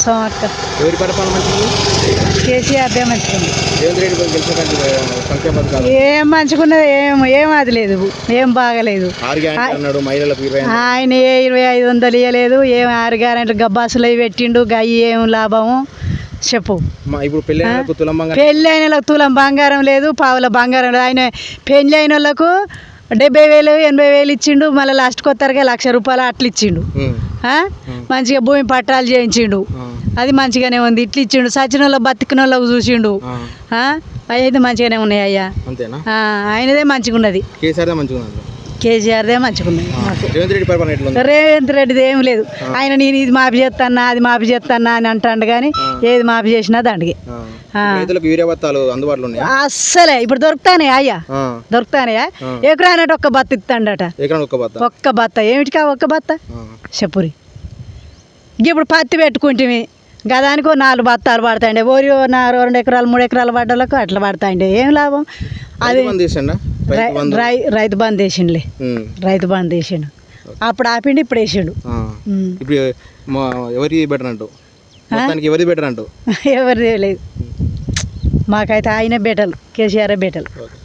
సోమక్క ఎవరి పరిపాలన కేసీఆర్ దే మంచిగుంది ఏం మంచిగున్నది ఏం ఏం అది లేదు. ఏం బాగలేదు. ఆయన ఏ ఇరవై ఐదు వందలు ఇవ్వలేదు ఏం ఆరు గ్యారెంట్లు గబ్బాసులు అవి పెట్టిండు గయ్యి ఏం లాభము? చెప్పు. ఇప్పుడు పెళ్ళి అయిన వాళ్ళకి తులం బంగారం లేదు పావుల బంగారం లేదు. ఆయన పెళ్ళి అయిన వాళ్ళకు డెబ్బై వేలు ఎనభై వేలు ఇచ్చిండు మళ్ళీ లాస్ట్ కొత్తరగా లక్ష రూపాయలు అట్లా ఇచ్చిండు? మంచిగా భూమి పట్టాలు చేయించిండు. అది మంచిగానే ఉంది. ఇట్లా ఇచ్చిండు. సచిన వాళ్ళకి బతికిన వాళ్ళకి చూసిండు అయితే మంచిగానే ఉన్నాయి అయ్యా. ఆయనదే మంచిగా ఉన్నది కేసీఆర్దే మంచిగా ఉన్నది రేవంత్ రెడ్డిది ఏం లేదు. ఆయన నేను ఇది మాఫీ చేస్తానా అది మాఫీ చేస్తానా అని అంటాడు కానీ ఏది మాఫీ చేసినా దండికి ఆ. ఆ. రైతులకు యూరియా బత్తాలు అందుబాటులో ఉన్నాయా? అస్సలే. ఇప్పుడు దొరుకుతానే అయ్యా. ఆ. దొరుకుతానయా? ఆ. ఎకరానట్టు ఒక్క బత్త ఇస్తాడట ఒక్క బత్త? ఒక్క బత్త. ఏమిటికా ఒక్క బత్త. చెప్పురి. ఇప్పుడు పత్తి పెట్టుకుంటే గదానికి నాలుగు బత్తాలు పడతాయండి. ఓరి నా రెండు ఎకరాలు మూడు ఎకరాలు పడ్డలకు అట్లా పడతాయండి. ఏం లాభం? అది రైతు బంద్ వేసిండులే. రైతు బంద్ వేసిండు. అప్పుడు ఆపిండు ఇప్పుడు వేసిండు. ఇప్పుడు ఎవరి బెటర్ అంటూ ఎవరి బెటర్ అంటూ ఎవరిది లేదు. మాకైతే ఆయన బెటలు కేసీఆర్ బెటలు ఓకే.